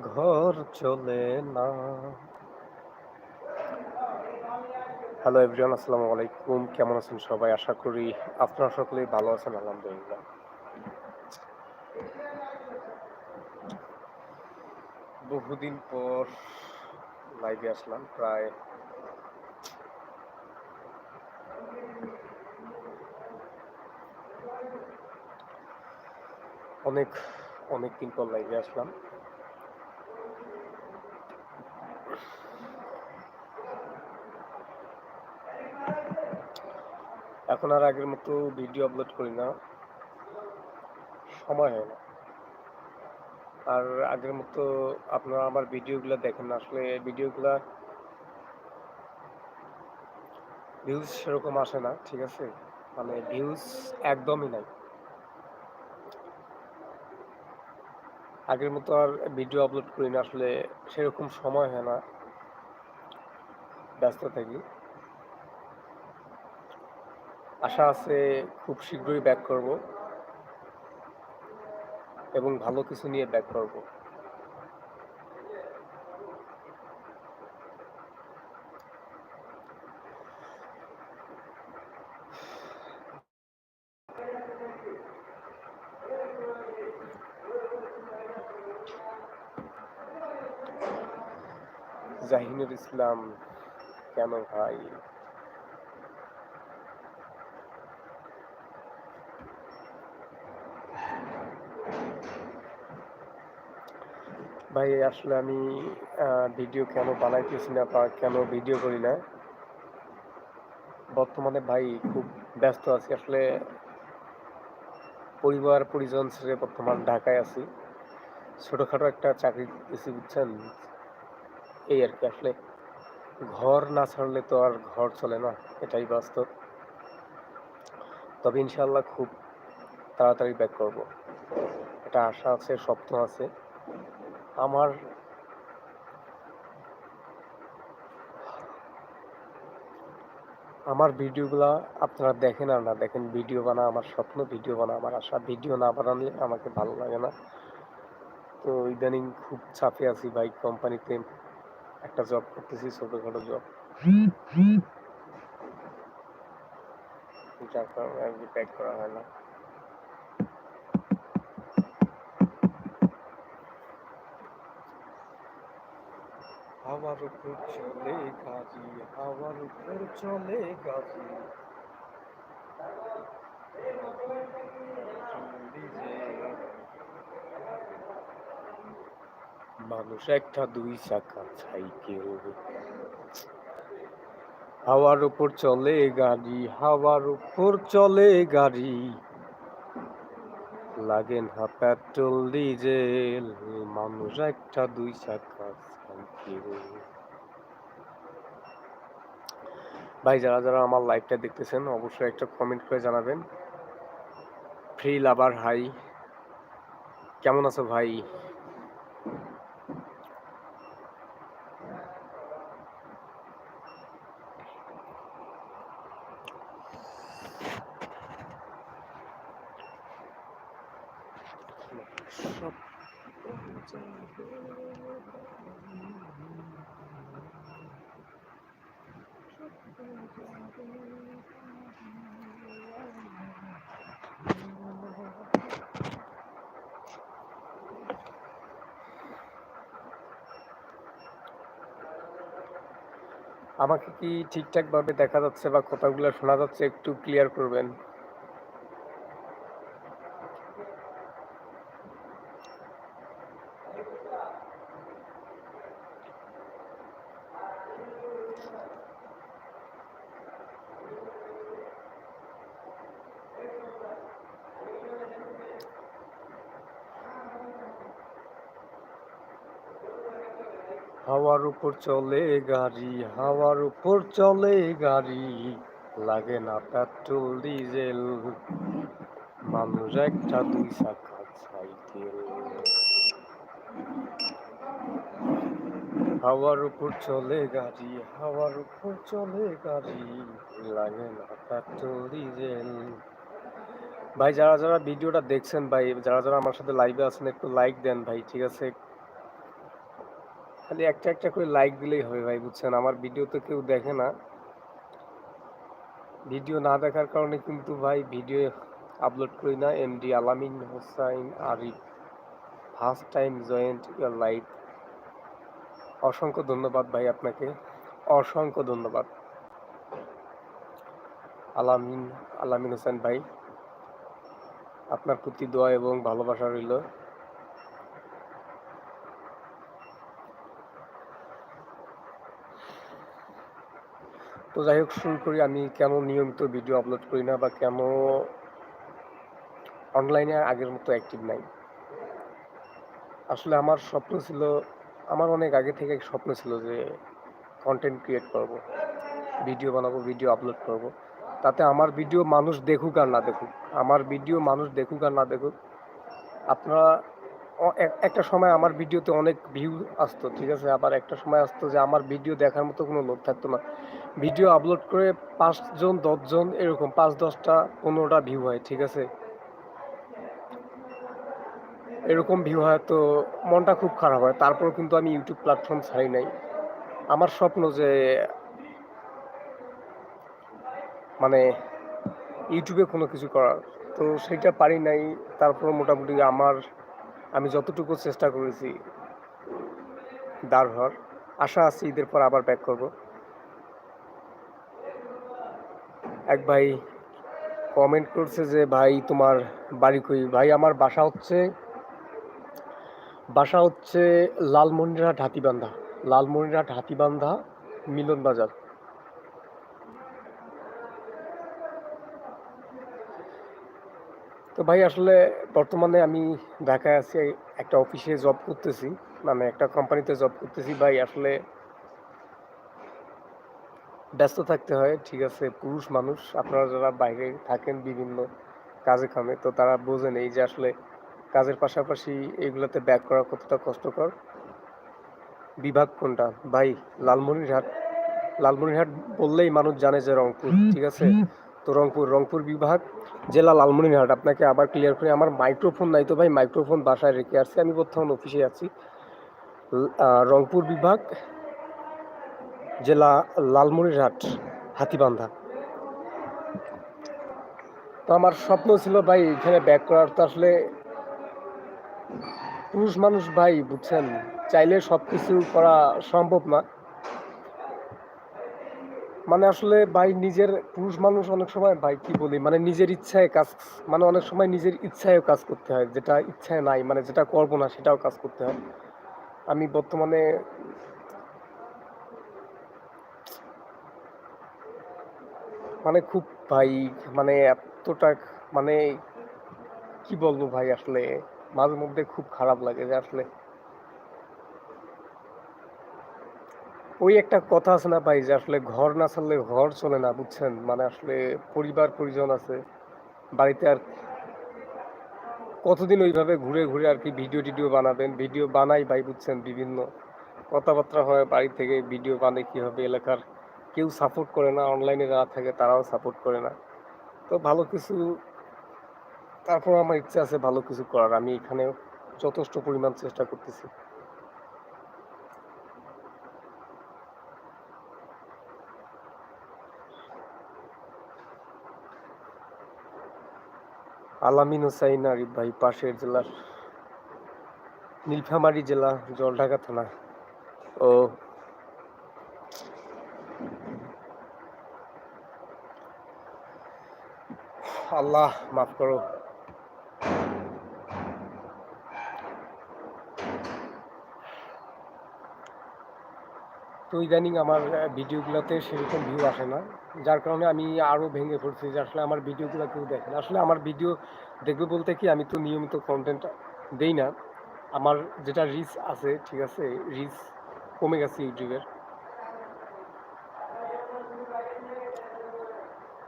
ঘর চলে না। হ্যালো এভরিওয়ান আসসালামু আলাইকুম। কেমন আছেন সবাই? আশা করি আপনারা সকলেই ভালো আছেন, আলহামদুলিল্লাহ। বহুদিন পর লাইভে আসলাম, প্রায় অনেক অনেক দিন পর লাইভে আসলাম। এখন আর আগের মতো ভিডিও আপলোড করি না। সময় হয় না। আর আগের মতো আপনারা আমার ভিডিওগুলো দেখেন না। আসলে ভিডিওগুলা ভিউজ সেরকম আসে না, ঠিক আছে? মানে ভিউজ একদমই নাই। আগের মতো আর ভিডিও আপলোড করি না। আসলে সেরকম সময় হয় না। ব্যস্ত থাকি। আশা আছে খুব শীঘ্রই ব্যাক করব। এবং ভালো কিছু নিয়ে ব্যাক করব। জাহিনুর ইসলাম, কেন ভাই? ভাই, আসলে আমি ভিডিও কেন বানাইতেছি না বা কেন ভিডিও করি না? বর্তমানে ভাই খুব ব্যস্ত আছি। আসলে পরিবার, পরিজন ছেড়ে বর্তমান ঢাকায় আছি। ছোটোখাটো একটা চাকরি করতেছি, বুঝছেন? এই আর কি। আসলে ঘর না ছাড়লে তো আর ঘর চলে না, এটাই বাস্তব। তবে ইনশাল্লাহ খুব তাড়াতাড়ি ব্যাক করব। এটা আশা আছে, স্বপ্ন আছে। আমার আমার ভিডিওগুলা আপনারা দেখেন আর না দেখেন, ভিডিও বানা আমার স্বপ্ন, ভিডিও বানা আমার আশা, ভিডিও না বানালে আমাকে ভালো লাগে না। তো ইদানিং খুব চাপে আছি ভাই, কোম্পানিতে একটা জব করতেছি, ছোটোখাটো জব যার কারণে ব্যাক করা হয় না। উপর চলে গাজি উপর চলে গাজি মানুষ একটা দুই চাকা সাইকেল হাওয়ার উপর চলে গাড়ি, হাওয়ার উপর চলে গাড়ি। লাগেন হা পেট্রোল, ডিজেল। মানুষ একটা দুই চাকা সাইকেল ভাই, যারা যারা আমার লাইভটা দেখতেছেন, অবশ্যই একটা কমেন্ট করে জানাবেন। ফ্রি লাভার হাই কেমন আছো ভাই? আমাকে কি ঠিকঠাকভাবে দেখা যাচ্ছে বা কথাগুলো শোনা যাচ্ছে একটু ক্লিয়ার করবেন? হাওয়ার উপর চলে গাড়ি, হাওয়ার উপর চলে গাড়ি। লাগে না পেট্রোল, ডিজেল। মানুষ একটা দুই চাকা সাইকেল হাওয়ার উপর চলে গাড়ি, হাওয়ার উপর চলে গাড়ি। লাগে না পেট্রোল, ডিজেল। ভাই, যারা যারা ভিডিওটা দেখছেন, ভাই, যারা যারা আমার সাথে লাইভে আছেন, একটু লাইক দেন ভাই, ঠিক আছে? খালি একটা একটা করে লাইক দিলেই হবে ভাই, বুঝছেন? আমার ভিডিও তো কেউ দেখে না। ভিডিও না দেখার কারণে কিন্তু ভাই ভিডিও আপলোড করি না। MD Alamin Hossain Arif first time joint year life অসংখ্য ধন্যবাদ ভাই আপনাকে। অসংখ্য ধন্যবাদ। আলামিন আলামিন হোসেন ভাই, আপনার প্রতি দোয়া এবং ভালোবাসা রইল। তো যাই হোক, শুরু করি। আমি কেন নিয়মিত ভিডিও আপলোড করি না বা কেন অনলাইনে আগের মতো অ্যাক্টিভ নাই? আসলে আমার স্বপ্ন ছিল, আমার অনেক আগে থেকে স্বপ্ন ছিল যে কন্টেন্ট ক্রিয়েট করব ভিডিও বানাবো ভিডিও আপলোড করব। তাতে আমার ভিডিও মানুষ দেখুক আর না দেখুক। আমার ভিডিও মানুষ দেখুক আর না দেখুক, আপনারা একটা সময় আমার ভিডিওতে অনেক ভিউ আসতো, ঠিক আছে? আবার একটা সময় আসতো যে আমার ভিডিও দেখার মতো কোনো লোক থাকতো না। ভিডিও আপলোড করে পাঁচজন, দশজন এরকম, পাঁচ, দশটা, পনেরোটা ভিউ হয়, ঠিক আছে? এরকম ভিউ হয়, তো মনটা খুব খারাপ হয়। তারপর কিন্তু আমি ইউটিউব প্ল্যাটফর্ম ছাড়ি নাই। আমার স্বপ্ন যে মানে ইউটিউবে কোনো কিছু করার। তো সেটা পারি নাই তারপর মোটামুটি আমার আমি যতটুকু চেষ্টা করেছি দাঁড় হওয়ার। আশা আছে ঈদের পর আবার ব্যাক করব। এক ভাই কমেন্ট করছে যে, ভাই, তোমার বাড়ি কই? ভাই, আমার বাসা হচ্ছে বাসা হচ্ছে লালমনিরহাট হাতিবান্ধা। লালমনিরহাট হাতিবান্ধা মিলন বাজার তো ভাই আসলে বর্তমানে আমি ঢাকায় আছি একটা অফিসে জব করতেছি মানে একটা কোম্পানিতে জব করতেছি। ভাই আসলে ব্যস্ত থাকতে হয় ঠিক আছে পুরুষ মানুষ আপনারা যারা বাইরে থাকেন বিভিন্ন কাজে কামে তো তারা বোঝেন এই যে আসলে কাজের পাশাপাশি এগুলোতে ব্যাক করা কতটা কষ্টকর। বিভাগ কোনটা? ভাই লালমনিরহাট লালমনিরহাট বললেই মানুষ জানে যে রংপুর ঠিক আছে? তো রংপুর রংপুর বিভাগ, জেলা লালমনিরহাট। আপনাকে আবার ক্লিয়ার করে আমার মাইক্রোফোন নাই তো ভাই মাইক্রোফোন বাসায় রেখে আসছি। আমি বর্তমান অফিসে আছি। রংপুর বিভাগ, জেলা লালমনিরহাট, হাতিবান্ধা। তো আমার স্বপ্ন ছিল ভাই, এখানে ব্যাক করার। তো আসলে পুরুষ মানুষ ভাই, বুঝছেন? চাইলে সব কিছু করা সম্ভব না। মানে আসলে ভাই নিজের পুরুষ মানুষ অনেক সময়, ভাই কি বলি মানে নিজের ইচ্ছায় কাজ মানে অনেক সময় নিজের ইচ্ছায়ও কাজ করতে হয়, যেটা ইচ্ছায় নাই মানে যেটা করব না সেটাও কাজ করতে হয়। আমি বর্তমানে মানে খুব, ভাই মানে এতটা মানে কি বলব ভাই, আসলে মাঝে মধ্যে খুব খারাপ লাগে যে আসলে ওই একটা কথা আছে না ভাই, যে আসলে ঘর না ছাড়লে ঘর চলে না, বুঝছেন? মানে আসলে পরিবার, পরিজন আছে, বাড়িতে আর কতদিন ওইভাবে ঘুরে ঘুরে আর কি ভিডিও টিডিও বানাবেন? ভিডিও বানাই ভাই, বুঝছেন? বিভিন্ন কথাবার্তা হয়, বাড়ি থেকে ভিডিও বানাই কি হবে, এলাকার কেউ সাপোর্ট করে না অনলাইনে যারা থাকে তারাও সাপোর্ট করে না। তো ভালো কিছু তারপর আমার ইচ্ছা আছে ভালো কিছু করার। আমি এখানে যথেষ্ট পরিমাণ চেষ্টা করতেছি। আলামিন হুসাইন আরিফ ভাই পাশের জেলার নীলফামারী জেলা জলঢাকা থানা। ও। আল্লাহ মাফ করো। তো ইদানিং আমার ভিডিওগুলোতে সেরকম ভিউ আসে না। যার কারণে আমি আরও ভেঙে পড়ছি যে আসলে আমার ভিডিওগুলো কেউ দেখে না। আসলে আমার ভিডিও দেখবে বলতে কি, আমি তো নিয়মিত কন্টেন্ট দেই না। আমার যেটা রিচ আছে, ঠিক আছে রিচ কমে গেছে ইউটিউবের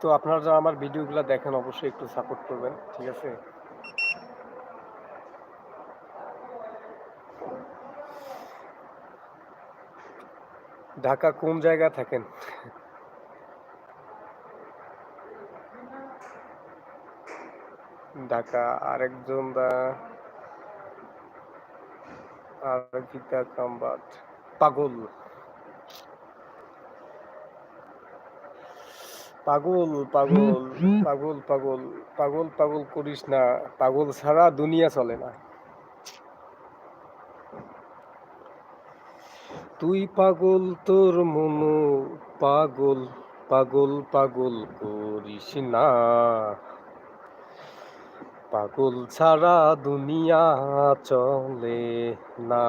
তো আপনারা যারা আমার ভিডিওগুলো দেখেন, অবশ্যই একটু সাপোর্ট করবেন, ঠিক আছে? ঢাকা কোন জায়গায় থাকেন? ঢাকা আরেকজন দা পাগল। পাগল পাগল পাগল পাগল পাগল পাগল করিস না। পাগল ছাড়া দুনিয়া চলে না। তুই পাগল তোর মনো, পাগল পাগল পাগল করিস না। পাগল ছাড়া দুনিয়া চলে না।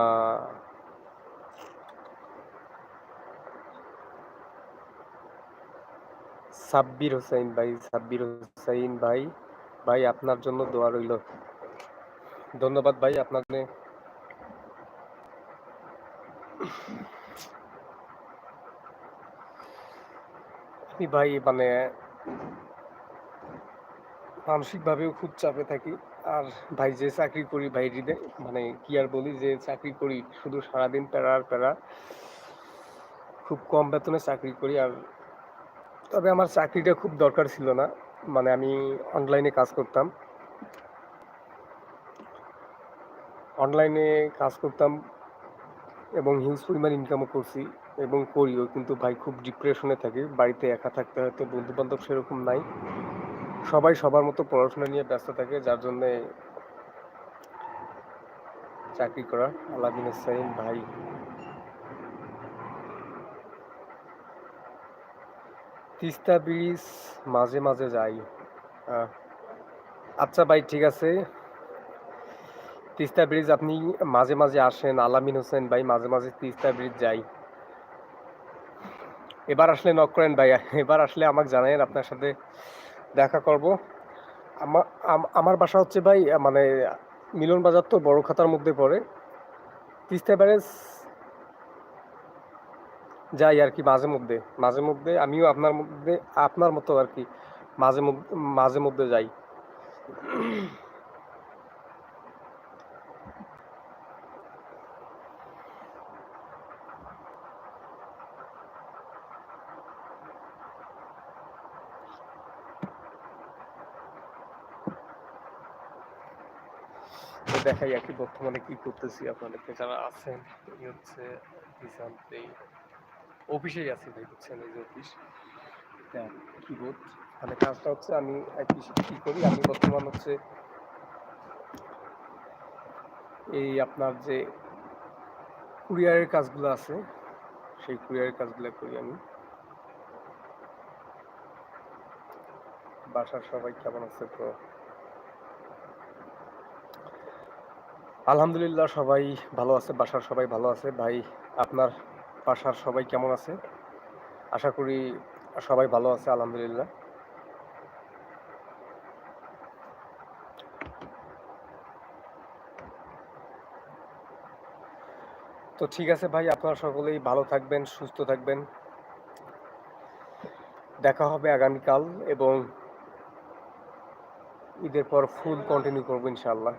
সাব্বির হোসেন ভাই, সাব্বির হোসেন ভাই ভাই আপনার জন্য দোয়া রইল। ধন্যবাদ ভাই আপনাকে। আমি ভাই মানে মানসিকভাবেও খুব চাপে থাকি। আর ভাই, যে চাকরি করি ভাই হৃদয় মানে কি আর বলি, যে চাকরি করি, শুধু সারাদিন প্যারা আর প্যারা। খুব কম বেতনে চাকরি করি, আর তবে আমার চাকরিটা খুব দরকার ছিল না। মানে আমি অনলাইনে কাজ করতাম। অনলাইনে কাজ করতাম এবং হিউজ পরিমাণ ইনকামও করছি এবং করিও, কিন্তু ভাই খুব ডিপ্রেশনে থাকি, বাড়িতে একা থাকতে হয়তো বন্ধু বান্ধব সেরকম নাই। সবাই সবার মতো পড়াশোনা নিয়ে ব্যস্ত থাকে, যার জন্যে চাকরি করা, আলাদিন সাইন ভাই। তিস্তা ব্রিজ মাঝে মাঝে যাই। আচ্ছা ভাই, ঠিক আছে। তিস্তা ব্রিজ আপনি মাঝে মাঝে আসেন, আলামিন হোসেন ভাই মাঝে মাঝে তিস্তা ব্রিজ যাই। এবার আসলে নক করেন ভাই, এবার আসলে আমাকে জানায়েন, আপনার সাথে দেখা করব। আমার আমার বাসা হচ্ছে ভাই মানে মিলন বাজার তো বড় খাতার মধ্যে পড়ে। তিস্তা ব্যারেজ যাই আর কি মাঝে মধ্যে মাঝে মধ্যে আমিও আপনার মধ্যে, আপনার মতো আর কি মাঝে মধ্যে মাঝে মধ্যে যাই। তো দেখাই আর কি বর্তমানে কি করতেছি আপনাদেরকে যারা আছেন, এই হচ্ছে রিসেন্টলি অফিসেই আছি ভাই, বুঝছেন, এই যে অফিস। কিবোর্ড মানে কাজটা হচ্ছে আমি কি কি করি, আমি বর্তমান হচ্ছে এই আপনার যে কুরিয়ারের কাজগুলো আছে, সেই কুরিয়ারের কাজগুলো করি আমি। বাসার সবাই কেমন আছে তো আলহামদুলিল্লাহ, সবাই ভালো আছে, বাসার সবাই ভালো আছে। ভাই, আপনার বাসার সবাই কেমন আছে? আশা করি সবাই ভালো আছে, আলহামদুলিল্লাহ। তো ঠিক আছে ভাই, আপনারা সকলেই ভালো থাকবেন, সুস্থ থাকবেন। দেখা হবে আগামীকাল এবং ঈদের পর ফুল কন্টিনিউ করব ইনশাআল্লাহ।